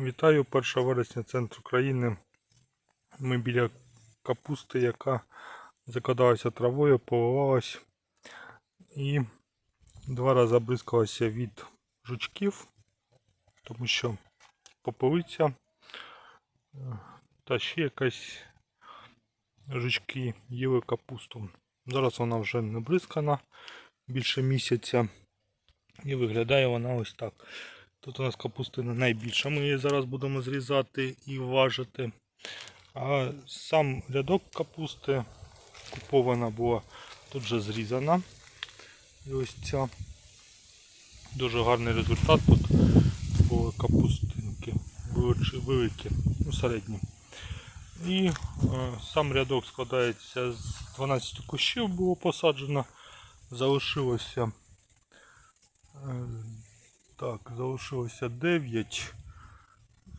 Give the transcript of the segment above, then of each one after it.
Вітаю 1 вересня центр України. Ми біля капусти, яка закладалася травою, поливалась і два рази бризкалася від жучків, тому що попелиця та ще якась жучки їли капусту. Зараз вона вже не бризкана більше місяця і виглядає вона ось так. Тут у нас капустина найбільша. Ми її зараз будемо зрізати і важити. А сам рядок капусти купована була, тут вже зрізана. І ось ця дуже гарний результат. Тут були капустинки великі, ну, середні. І е, сам рядок складається з 12 кущів було посаджено. Залишилося е, так, залишилося 9.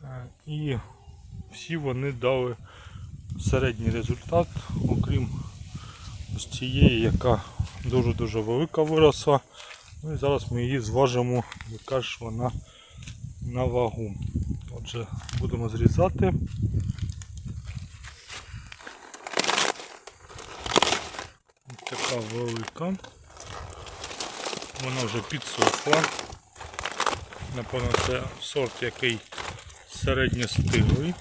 Е, І всі вони дали середній результат, окрім ось цієї, яка дуже-дуже велика виросла. Ну і зараз ми її зважимо, яка ж вона на вагу. Отже, будемо зрізати. Ось така велика. Вона вже підсохла. Напевно, це сорт, який середньостиглий.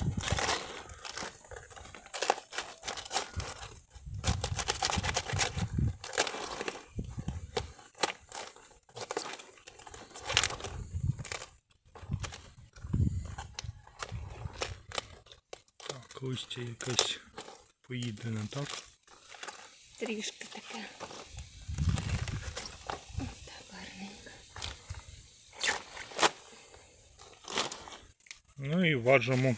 Так, листя якесь поїдене, так? Трішки таке. Ну і важимо.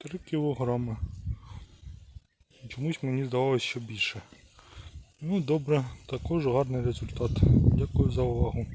Три кілограми. Чомусь мені здавалося, що більше. Ну добре, також гарний результат. Дякую за увагу.